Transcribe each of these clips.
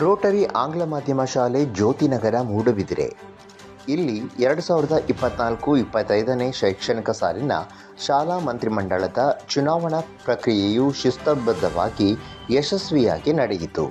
Rotary ಆಂಗ್ಲ ಮಾಧ್ಯಮ ಶಾಲೆ ಜ್ಯೋತಿನಗರ ಮೂಡುಬಿದಿರೆ. ಇಲ್ಲಿ ಎರಡು ಸಾವಿರದ ಇಪ್ಪತ್ನಾಲ್ಕು ಇಪ್ಪತ್ತೈದನೇ ಶೈಕ್ಷಣಿಕ ಸಾಲಿನ ಶಾಲಾ ಮಂತ್ರಿಮಂಡಲದ ಚುನಾವಣಾ ಪ್ರಕ್ರಿಯೆಯು ಶಿಸ್ತಬದ್ಧವಾಗಿ ಯಶಸ್ವಿಯಾಗಿ ನಡೆಯಿತು.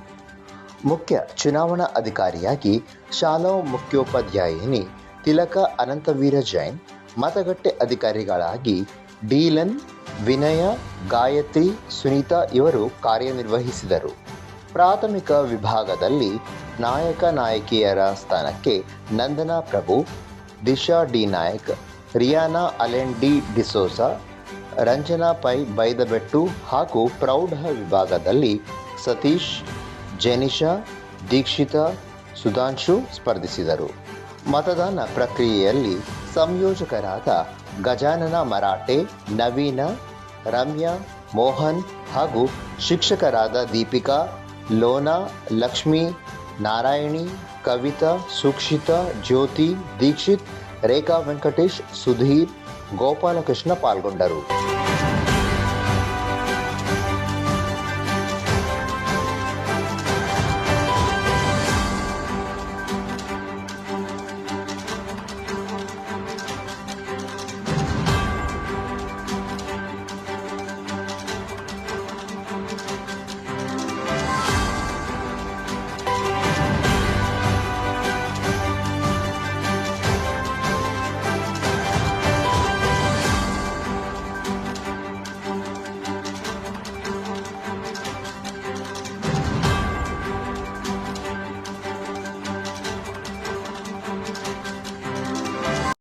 ಮುಖ್ಯ ಚುನಾವಣಾ ಅಧಿಕಾರಿಯಾಗಿ ಶಾಲಾ ಮುಖ್ಯೋಪಾಧ್ಯಾಯಿನಿ ತಿಲಕ ಅನಂತವೀರ ಜೈನ್, ಮತಗಟ್ಟೆ ಅಧಿಕಾರಿಗಳಾಗಿ ಡೀಲನ್, ವಿನಯ, ಗಾಯತ್ರಿ, ಸುನೀತಾ ಇವರು ಕಾರ್ಯನಿರ್ವಹಿಸಿದರು. ಪ್ರಾಥಮಿಕ ವಿಭಾಗದಲ್ಲಿ ನಾಯಕ ನಾಯಕಿಯರ ಸ್ಥಾನಕ್ಕೆ Nandana Prabhu, Disha D Nayak, Riyana Allen D D'Souza, Ranjana Pai Baidabettu ಹಾಗೂ ಪ್ರೌಢ ವಿಭಾಗದಲ್ಲಿ ಸತೀಶ್, ಜೆನಿಶಾ, ದೀಕ್ಷಿತಾ, ಸುಧಾಂಶು ಸ್ಪರ್ಧಿಸಿದರು. ಮತದಾನ ಪ್ರಕ್ರಿಯೆಯಲ್ಲಿ ಸಂಯೋಜಕರಾದ ಗಜಾನನ ಮರಾಠೆ ನವೀನ, ರಮ್ಯಾ, ಮೋಹನ್ ಹಾಗೂ ಶಿಕ್ಷಕರಾದ ದೀಪಿಕಾ లోన లక్ష్మి నారాయణి కవిత సుక్షిత జ్యోతి దీక్షిత్ రేఖా వెంకటేష్ సుధీర్ గోపాలకృష్ణ పాల్గొంటారు